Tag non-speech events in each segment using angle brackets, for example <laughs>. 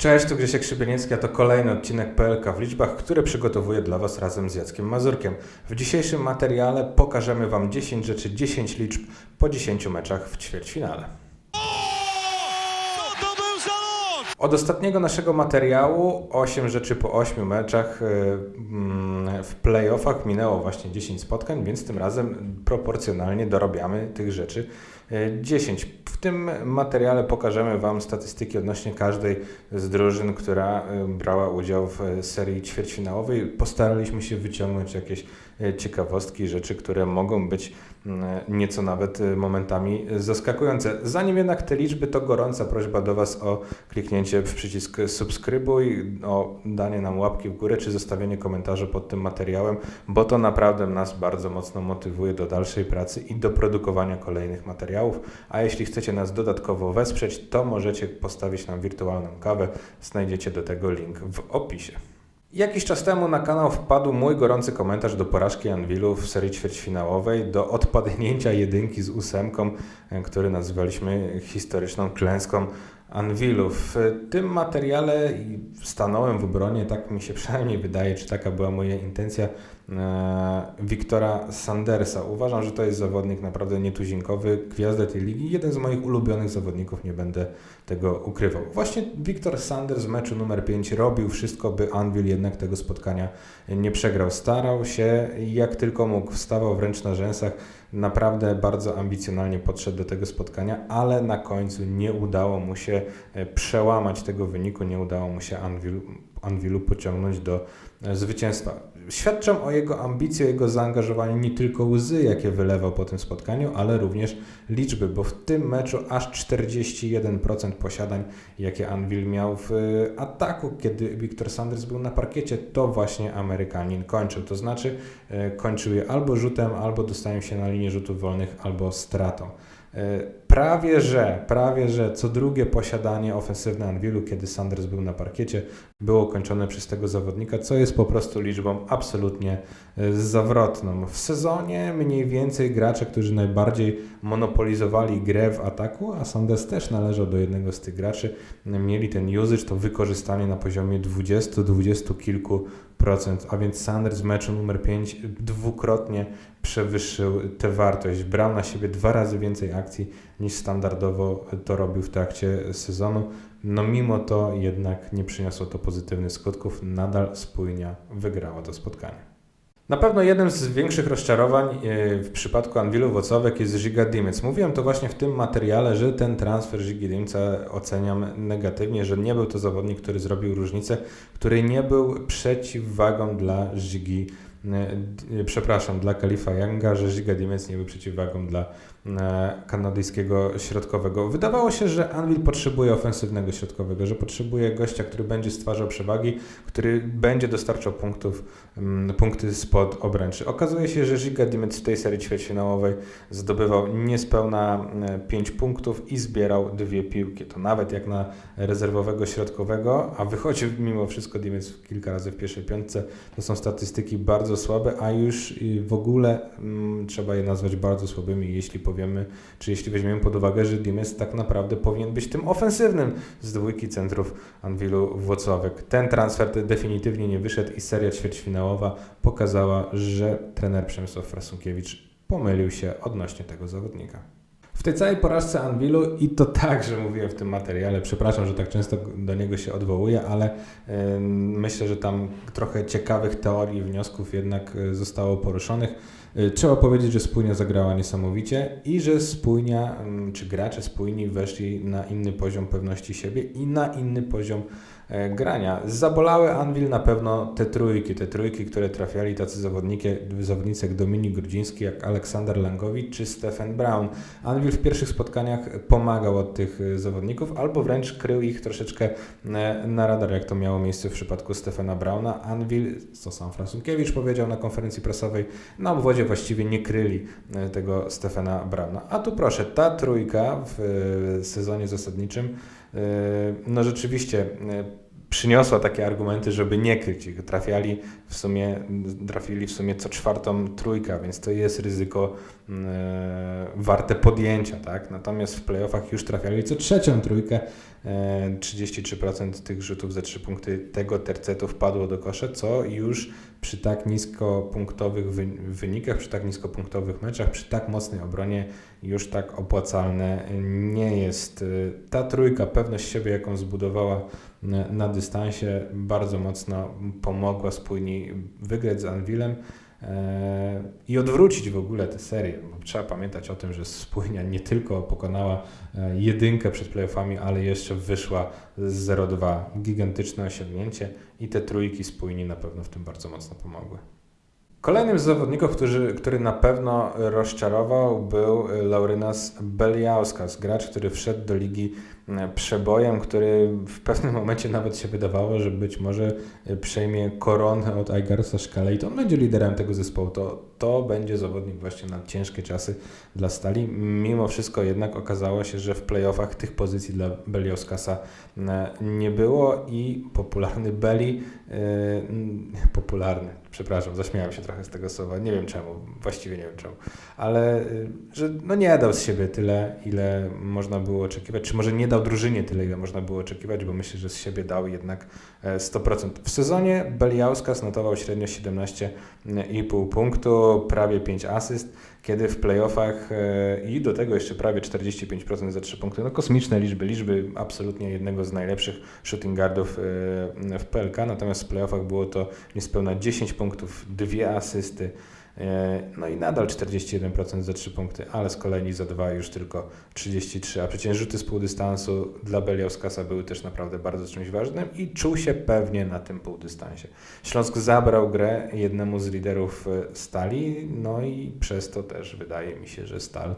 Cześć, tu Grzesiek Szybieniecki, a to kolejny odcinek PLK w liczbach, który przygotowuję dla Was razem z Jackiem Mazurkiem. W dzisiejszym materiale pokażemy Wam 10 rzeczy, 10 liczb po 10 meczach w ćwierćfinale. Od ostatniego naszego materiału 8 rzeczy po 8 meczach y, mm, w playoffach minęło właśnie 10 spotkań, więc tym razem proporcjonalnie dorabiamy tych rzeczy 10. W tym materiale pokażemy Wam statystyki odnośnie każdej z drużyn, która y, brała udział w y, serii ćwierćfinałowej. Postaraliśmy się wyciągnąć jakieś ciekawostki, rzeczy, które mogą być mm, nieco nawet momentami zaskakujące. Zanim jednak te liczby, to gorąca prośba do Was o kliknięcie w przycisk subskrybuj, o danie nam łapki w górę, czy zostawienie komentarza pod tym materiałem, bo to naprawdę nas bardzo mocno motywuje do dalszej pracy i do produkowania kolejnych materiałów. A jeśli chcecie nas dodatkowo wesprzeć, to możecie postawić nam wirtualną kawę. Znajdziecie do tego link w opisie. Jakiś czas temu na kanał wpadł mój gorący komentarz do porażki Anwilu w serii ćwierćfinałowej, do odpadnięcia jedynki z ósemką, e, który nazywaliśmy historyczną klęską Anwilu. W tym materiale stanąłem w obronie, tak mi się <laughs> przynajmniej wydaje, czy taka była moja intencja, Wiktora Sandersa. Uważam, że to jest zawodnik naprawdę nietuzinkowy, gwiazda tej ligi, jeden z moich ulubionych zawodników, nie będę tego ukrywał. Właśnie Wiktor Sanders w meczu numer 5 robił wszystko, by Anvil jednak tego spotkania nie przegrał. Starał się jak tylko mógł, wstawał wręcz na rzęsach, naprawdę bardzo ambicjonalnie podszedł do tego spotkania, ale na końcu nie udało mu się e, przełamać tego wyniku, nie udało mu się Anvil, pociągnąć do e, zwycięstwa. Świadczą o jego ambicji, o jego zaangażowaniu nie tylko łzy, jakie wylewał po tym spotkaniu, ale również liczby, bo w tym meczu aż 41% posiadań, jakie Anvil miał w e, ataku, kiedy Victor Sanders był na parkiecie, to właśnie Amerykanin kończył. To znaczy e, kończył je albo rzutem, albo dostają się na linię rzutów wolnych, albo stratą. E, Prawie że, prawie że co drugie posiadanie ofensywne Anvilu, kiedy Sanders był na parkiecie, było kończone przez tego zawodnika, co jest po prostu liczbą absolutnie e, zawrotną. W sezonie mniej więcej gracze, którzy najbardziej monopolizowali grę w ataku, a Sanders też należał do jednego z tych graczy, mieli ten usage, to wykorzystanie na poziomie 20-20 kilku procent, a więc Sanders w meczu numer 5 dwukrotnie przewyższył tę wartość. Brał na siebie dwa razy więcej akcji niż standardowo to robił w trakcie sezonu. No mimo to jednak nie przyniosło to pozytywnych skutków. Nadal spójnia wygrała to spotkanie. Na pewno jednym z większych rozczarowań e, w przypadku Anwilu Wocowek jest Żyga Dimec. Mówiłem to właśnie w tym materiale, że ten transfer Żygi Dimca oceniam negatywnie, że nie był to zawodnik, który zrobił różnicę, który nie był przeciwwagą dla Żygi e, d- przepraszam, dla Kalifa Younga, że Żyga Dimec nie był przeciwwagą dla e, kanadyjskiego środkowego. Wydawało się, że Anvil potrzebuje ofensywnego środkowego, że potrzebuje gościa, który będzie stwarzał przewagi, który będzie dostarczał punktów, mm, punkty spod obręczy. Okazuje się, że Giga Dimec w tej serii ćwierćfinałowej zdobywał niespełna 5 punktów i zbierał dwie piłki. To nawet jak na rezerwowego środkowego, a wychodził mimo wszystko Dimec kilka razy w pierwszej piątce, to są statystyki bardzo słabe, a już w ogóle mm, trzeba je nazwać bardzo słabymi, jeśli powiemy, czy jeśli weźmiemy pod uwagę, że Dimes tak naprawdę powinien być tym ofensywnym z dwójki centrów Anwilu Włocławek. Ten transfer definitywnie nie wyszedł i seria ćwierćfinałowa pokazała, że trener Przemysław Frasunkiewicz pomylił się odnośnie tego zawodnika. W tej całej porażce Anwilu i to także mówiłem w tym materiale, przepraszam, że tak często do niego się odwołuję, ale myślę, że tam trochę ciekawych teorii i wniosków jednak y, zostało poruszonych. Y, Trzeba powiedzieć, że Spójnia zagrała niesamowicie i że Spójnia, mm, czy gracze Spójni weszli na inny poziom pewności siebie i na inny poziom grania. Zabolały Anvil na pewno te trójki, te trójki, które trafiali tacy zawodnicy jak Dominik Grudziński, jak Aleksander Langowicz czy Stephen Brown. Anvil w pierwszych spotkaniach pomagał od tych e, zawodników, albo wręcz krył ich troszeczkę e, na radar, jak to miało miejsce w przypadku Stephena Browna. Anvil, co sam Frasunkiewicz powiedział na konferencji prasowej, na obwodzie właściwie nie kryli e, tego Stephena Browna. A tu proszę, ta trójka w e, sezonie zasadniczym, e, no rzeczywiście e, przyniosła takie argumenty, żeby nie kryć ich. Trafiali w sumie, trafili w sumie co czwartą trójka, więc to jest ryzyko e, warte podjęcia, tak? Natomiast w playoffach już trafiali co trzecią trójkę. E, 33% tych rzutów za 3 punkty tego tercetu wpadło do kosze, co już przy tak niskopunktowych wy wynikach, przy tak niskopunktowych meczach, przy tak mocnej obronie już tak opłacalne nie jest. Ta trójka, pewność siebie, jaką zbudowała na dystansie, bardzo mocno pomogła spójni wygrać z Anvilem e, i odwrócić w ogóle tę serię. Trzeba pamiętać o tym, że spójnia nie tylko pokonała e, jedynkę przed playoffami, ale jeszcze wyszła z 0-2. Gigantyczne osiągnięcie i te trójki spójni na pewno w tym bardzo mocno pomogły. Kolejnym z zawodników, który, który na pewno rozczarował, był Laurynas Beliauskas, gracz, który wszedł do ligi przebojem, który w pewnym momencie nawet się wydawało, że być może e, przejmie koronę od Aigarsa Szkale i to on będzie liderem tego zespołu. To, to będzie zawodnik właśnie na ciężkie czasy dla Stali. Mimo wszystko jednak okazało się, że w playoffach tych pozycji dla Beliauskasa e, nie było i popularny Beli, yy, popularny, przepraszam, zaśmiałem się trochę z tego słowa, nie wiem czemu, właściwie nie wiem czemu, ale że no nie dał z siebie tyle, ile można było oczekiwać, czy może nie dał drużynie tyle, ile można było oczekiwać, bo myślę, że z siebie dał jednak 100%. W sezonie Beliauskas notował średnio 17,5 punktu, prawie 5 asyst, kiedy w playoffach i do tego jeszcze prawie 45% za 3 punkty. No kosmiczne liczby, liczby absolutnie jednego z najlepszych shooting guardów w PLK, natomiast w playoffach było to niespełna 10 punktów, dwie asysty, no i nadal 41% za 3 punkty, ale z kolei za 2 już tylko 33, a przecież rzuty z półdystansu dla Beliauskasa były też naprawdę bardzo czymś ważnym i czuł się pewnie na tym półdystansie. Śląsk zabrał grę jednemu z liderów Stali, no i przez to też wydaje mi się, że Stal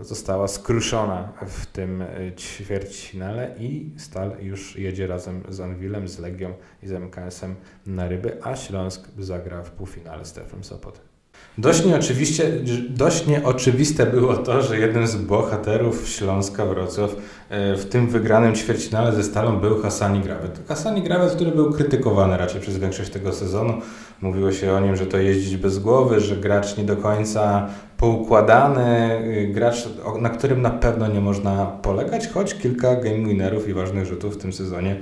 została skruszona w tym ćwierćfinale i Stal już jedzie razem z Anwilem, z Legią i z MKS-em na ryby, a Śląsk zagra w półfinale z Teflem Sopot. Dość, nieoczywiście, dość nieoczywiste było to, że jednym z bohaterów Śląska Wrocław w tym wygranym ćwierćfinale ze Stalą był Hassani Grawet. Hassani Grawet, który był krytykowany raczej przez większość tego sezonu. Mówiło się o nim, że to jeździć bez głowy, że gracz nie do końca poukładany, gracz, na którym na pewno nie można polegać, choć kilka game winnerów i ważnych rzutów w tym sezonie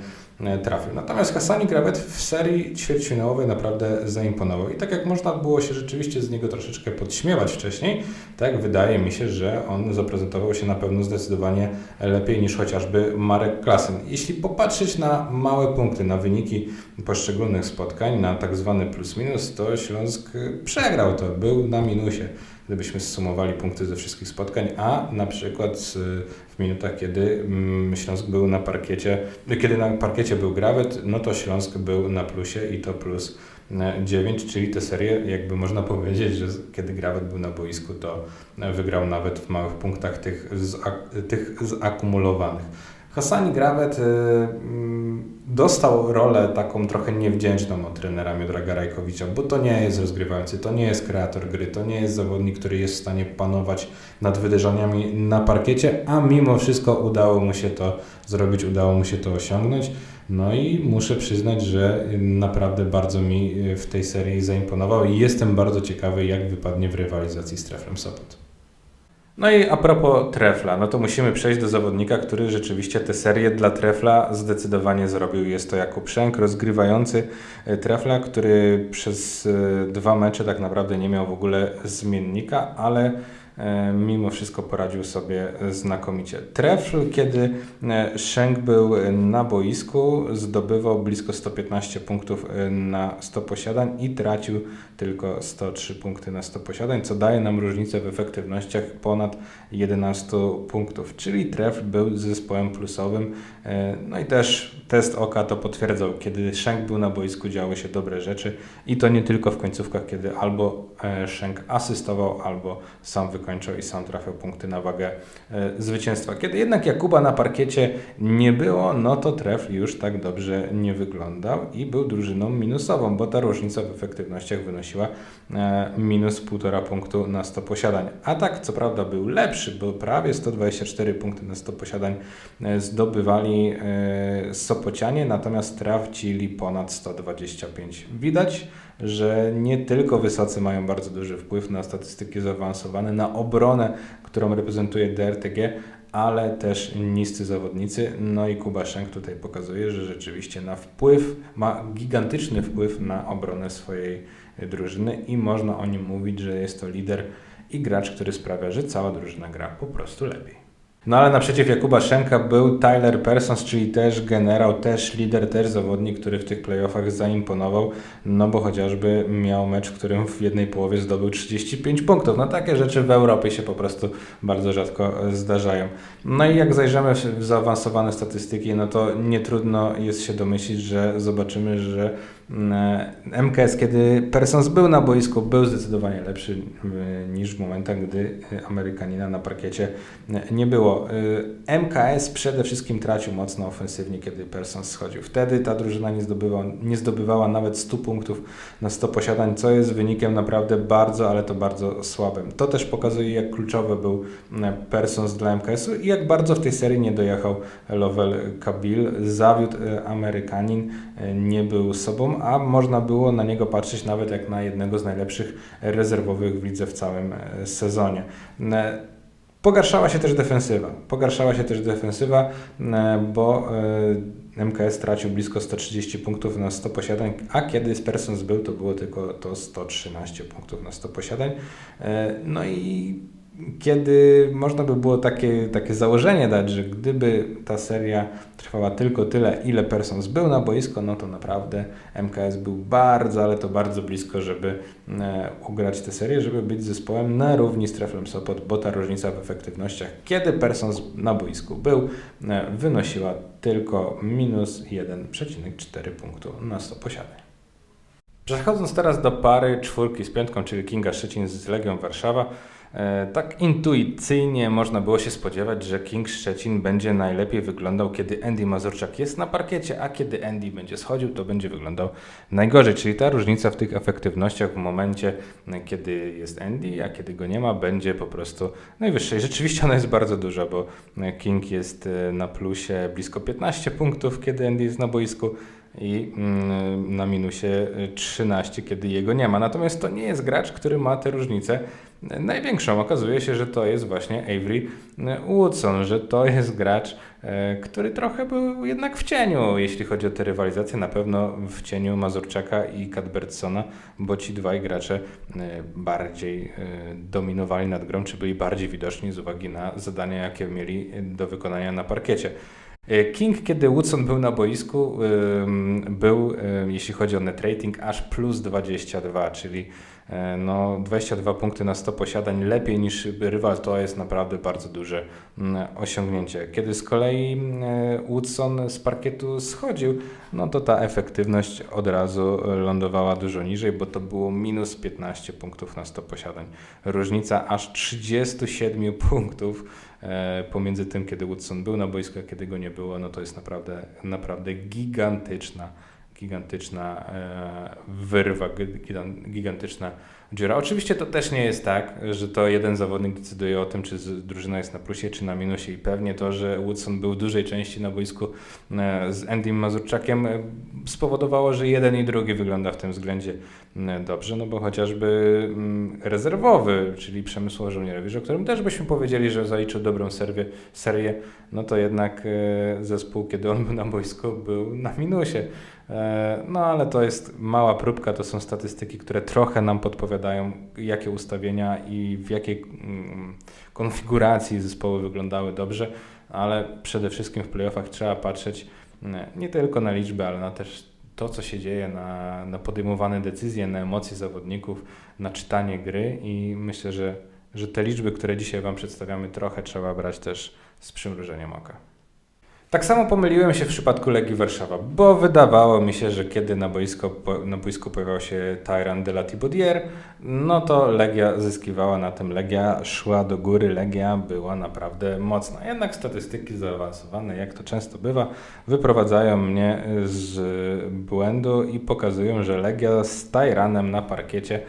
trafił. Natomiast Hassani Grawet w serii ćwierćfinałowej naprawdę zaimponował. I tak jak można było się rzeczywiście z niego troszeczkę podśmiewać wcześniej, tak wydaje mi się, że on zaprezentował się na pewno zdecydowanie lepiej niż chociażby Marek Klasen. Jeśli popatrzeć na małe punkty, na wyniki poszczególnych spotkań, na tak zwany plus-minus, to Śląsk przegrał to, był na minusie gdybyśmy zsumowali punkty ze wszystkich spotkań, a na przykład minutach, kiedy Śląsk był na parkiecie, kiedy na parkiecie był Grawet, no to Śląsk był na plusie i to plus 9, czyli tę serię jakby można <laughs> powiedzieć, że kiedy Grawet był na boisku, to wygrał nawet w małych punktach tych, tych zakumulowanych. Hassani Grawet y, mm, dostał rolę taką trochę niewdzięczną od trenera Miodraga Rajkowicza, bo to nie jest rozgrywający, to nie jest kreator gry, to nie jest zawodnik, który jest w stanie panować nad wydarzeniami na parkiecie, a mimo wszystko udało mu się to zrobić, udało mu się to osiągnąć. No i muszę przyznać, że naprawdę bardzo mi w tej serii zaimponował i jestem bardzo ciekawy, jak wypadnie w rywalizacji z Treflem Sopot. No i a propos Trefla, no to musimy przejść do zawodnika, który rzeczywiście tę serię dla Trefla zdecydowanie zrobił. Jest to Jakub Szęk, rozgrywający Trefla, który przez dwa mecze tak naprawdę nie miał w ogóle zmiennika, ale mimo wszystko poradził sobie znakomicie. Trefl, kiedy Schenk był na boisku, zdobywał blisko 115 punktów na 100 posiadań i tracił tylko 103 punkty na 100 posiadań, co daje nam różnicę w efektywnościach ponad 11 punktów, czyli Trefl był zespołem plusowym. No i też test oka to potwierdzał, kiedy Schenk był na boisku, działy się dobre rzeczy i to nie tylko w końcówkach, kiedy albo Schenk asystował, albo sam wykończył i sam trafiał punkty na wagę zwycięstwa. Kiedy jednak Jakuba na parkiecie nie było, no to Trefl już tak dobrze nie wyglądał i był drużyną minusową, bo ta różnica w efektywnościach wynosiła minus 1,5 punktu na 100 posiadań. Atak co prawda był lepszy, bo prawie 124 punkty na 100 posiadań zdobywali Sopot Sopocianie natomiast tracili ponad 125. Widać, że nie tylko wysocy mają bardzo duży wpływ na statystyki zaawansowane, na obronę, którą reprezentuje DRTG, ale też niscy zawodnicy. No i Kuba Szenk tutaj pokazuje, że rzeczywiście na wpływ, ma gigantyczny wpływ na obronę swojej drużyny i można o nim mówić, że jest to lider i gracz, który sprawia, że cała drużyna gra po prostu lepiej. No ale naprzeciw Jakuba Szenka był Tyler Persons, czyli też generał, też lider, też zawodnik, który w tych playoffach zaimponował, no bo chociażby miał mecz, w którym w jednej połowie zdobył 35 punktów. No takie rzeczy w Europie się po prostu bardzo rzadko zdarzają. No i jak zajrzymy w zaawansowane statystyki, no to nie trudno jest się domyślić, że zobaczymy, że MKS, kiedy Persons był na boisku, był zdecydowanie lepszy niż w momentach, gdy Amerykanina na parkiecie nie było. MKS przede wszystkim tracił mocno ofensywnie, kiedy Persons schodził. Wtedy ta drużyna nie zdobywała, nie zdobywała nawet 100 punktów na 100 posiadań, co jest wynikiem naprawdę bardzo, ale to bardzo słabym. To też pokazuje, jak kluczowy był Persons dla MKS-u i jak bardzo w tej serii nie dojechał Lovell Kabil. Zawiódł Amerykanin, nie był sobą, a można było na niego patrzeć nawet jak na jednego z najlepszych rezerwowych w lidze w całym e, sezonie. E, pogarszała się też defensywa. Pogarszała się też defensywa, e, bo MKS tracił blisko 130 punktów na 100 posiadań, a kiedy Persons był, to było tylko to 113 punktów na 100 posiadań. No i kiedy można by było takie, takie założenie dać, że gdyby ta seria trwała tylko tyle, ile Persons był na boisko, no to naprawdę MKS był bardzo, ale to bardzo blisko, żeby e, ugrać tę serię, żeby być zespołem na równi z Treflem Sopot, bo ta różnica w efektywnościach, kiedy Persons na boisku był, e, wynosiła tylko minus 1,4 punktu na 100 posiadań. Przechodząc teraz do pary czwórki z piątką, czyli Kinga Szczecin z Legią Warszawa, tak intuicyjnie można było się spodziewać, że King Szczecin będzie najlepiej wyglądał, kiedy Andy Mazurczak jest na parkiecie, a kiedy Andy będzie schodził, to będzie wyglądał najgorzej. Czyli ta różnica w tych efektywnościach w momencie, kiedy jest Andy, a kiedy go nie ma, będzie po prostu najwyższa. I rzeczywiście ona jest bardzo duża, bo King jest e, na plusie blisko 15 punktów, kiedy Andy jest na boisku i mm, na minusie 13, kiedy jego nie ma. Natomiast to nie jest gracz, który ma te różnice największą. Okazuje się, że to jest właśnie Avery Woodson, że to jest gracz, e, który trochę był jednak w cieniu, jeśli chodzi o te rywalizacje. Na pewno w cieniu Mazurczaka i Cadbertsona, bo ci dwaj gracze e, bardziej e, dominowali nad grą, czy byli bardziej widoczni z uwagi na zadania, jakie mieli do wykonania na parkiecie. King, kiedy Woodson był na boisku, był, jeśli chodzi o net rating, aż plus 22, czyli no 22 punkty na 100 posiadań lepiej niż rywal to jest naprawdę bardzo duże mm, osiągnięcie. Kiedy z kolei mm, Woodson z parkietu schodził, no to ta efektywność od razu lądowała dużo niżej, bo to było minus 15 punktów na 100 posiadań. Różnica aż 37 <laughs> punktów e, pomiędzy tym, kiedy Woodson był na boisku, a kiedy go nie było, no to jest naprawdę, naprawdę gigantyczna gigantyczna e, wyrwa, gigantyczna dziura. Oczywiście to też nie jest tak, że to jeden zawodnik decyduje o tym, czy drużyna jest na plusie, czy na minusie i pewnie to, że Woodson był dużej części na boisku e, z Andym Mazurczakiem e, spowodowało, że jeden i drugi wygląda w tym względzie dobrze, no bo chociażby mm, rezerwowy, czyli Przemysław Żołnierowicz, o którym też byśmy powiedzieli, że zaliczył dobrą serię, serię no to jednak zespół, kiedy on był na boisku, był na minusie. E, no ale to jest mała próbka, to są statystyki, które trochę nam podpowiadają, jakie ustawienia i w jakiej mm, konfiguracji zespoły wyglądały dobrze, ale przede wszystkim w playoffach trzeba patrzeć mm, nie tylko na liczby, ale na też to, co się dzieje, na, na podejmowane decyzje, na emocje zawodników, na czytanie gry i myślę, że, że te liczby, które dzisiaj Wam przedstawiamy, trochę trzeba brać też z przymrużeniem oka. Tak samo pomyliłem się w przypadku Legii Warszawa, bo wydawało mi się, że kiedy na, boisko, na boisku pojawiał się Tyran de la Thibaudier, no to Legia zyskiwała na tym, Legia szła do góry, Legia była naprawdę mocna. Jednak statystyki zaawansowane, jak to często bywa, wyprowadzają mnie z błędu i pokazują, że Legia z Tyranem na parkiecie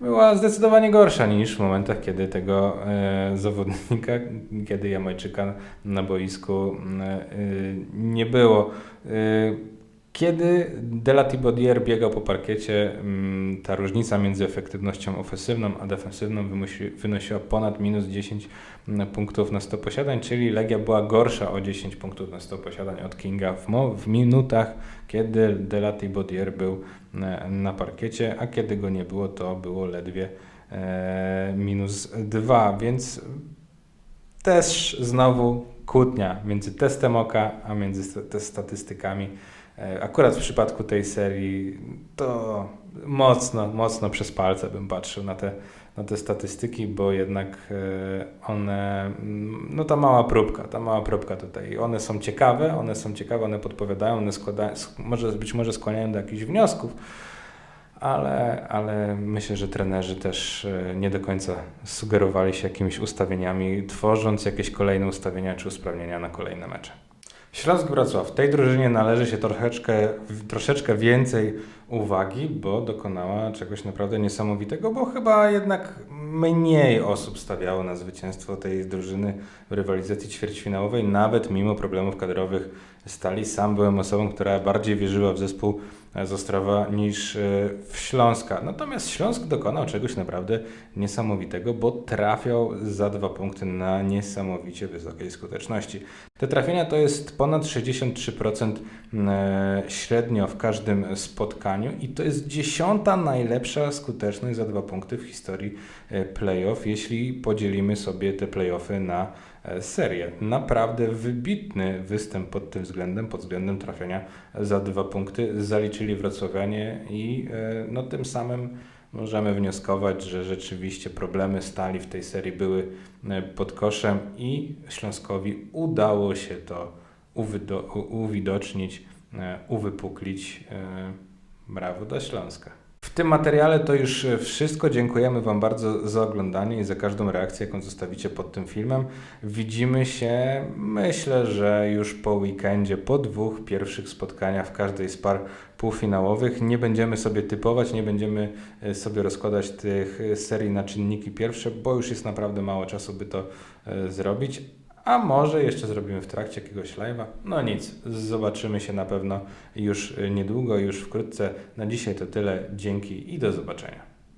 była zdecydowanie gorsza niż w momentach, kiedy tego e, zawodnika, kiedy Jamajczyka na boisku e, nie było. E, kiedy Delatibodier biegał po parkiecie, mm, ta różnica między efektywnością ofensywną a defensywną wynosiła ponad minus 10 mm, punktów na 100 posiadań, czyli Legia była gorsza o 10 punktów na 100 posiadań od Kinga w, w minutach, kiedy Delatibodier był e, na parkiecie, a kiedy go nie było, to było ledwie e, minus 2, więc też znowu kłótnia między testem oka, a między te statystykami. E, Akurat w przypadku tej serii to mocno, mocno przez palce bym patrzył na te, na te statystyki, bo jednak e, one, mm, no ta mała próbka, ta mała próbka tutaj, one są ciekawe, one są ciekawe, one podpowiadają, one składają, sk- może, być może skłaniają do jakichś wniosków, ale, ale myślę, że trenerzy też e, nie do końca sugerowali się jakimiś ustawieniami, tworząc jakieś kolejne ustawienia czy usprawnienia na kolejne mecze. Śląsk Wrocław. Tej drużynie należy się troszeczkę, troszeczkę więcej uwagi, bo dokonała czegoś naprawdę niesamowitego, bo chyba jednak mniej osób stawiało na zwycięstwo tej drużyny w rywalizacji ćwierćfinałowej, nawet mimo problemów kadrowych Stali. Sam byłem osobą, która bardziej wierzyła w zespół z Ostrowa niż e, w Śląska. Natomiast Śląsk dokonał czegoś naprawdę niesamowitego, bo trafiał za dwa punkty na niesamowicie wysokiej skuteczności. Te trafienia to jest ponad 63% e, średnio w każdym spotkaniu i to jest dziesiąta najlepsza skuteczność za dwa punkty w historii e, playoff, jeśli podzielimy sobie te playoffy na serię. Naprawdę wybitny występ pod tym względem, pod względem trafienia za dwa punkty zaliczyli wrocławianie i e, no, tym samym możemy wnioskować, że rzeczywiście problemy stali w tej serii były e, pod koszem i Śląskowi udało się to uwidocznić, e, uwypuklić. e, Brawo dla Śląska. Tym materiale to już e, wszystko. Dziękujemy Wam bardzo za oglądanie i za każdą reakcję, jaką zostawicie pod tym filmem. Widzimy się, myślę, że już po weekendzie, po dwóch pierwszych spotkaniach w każdej z par półfinałowych. Nie będziemy sobie typować, nie będziemy e, sobie rozkładać tych e, serii na czynniki pierwsze, bo już jest naprawdę mało czasu, by to zrobić. A może jeszcze zrobimy w trakcie jakiegoś live'a? No nic, zobaczymy się na pewno już niedługo, już wkrótce. Na dzisiaj to tyle. Dzięki i do zobaczenia.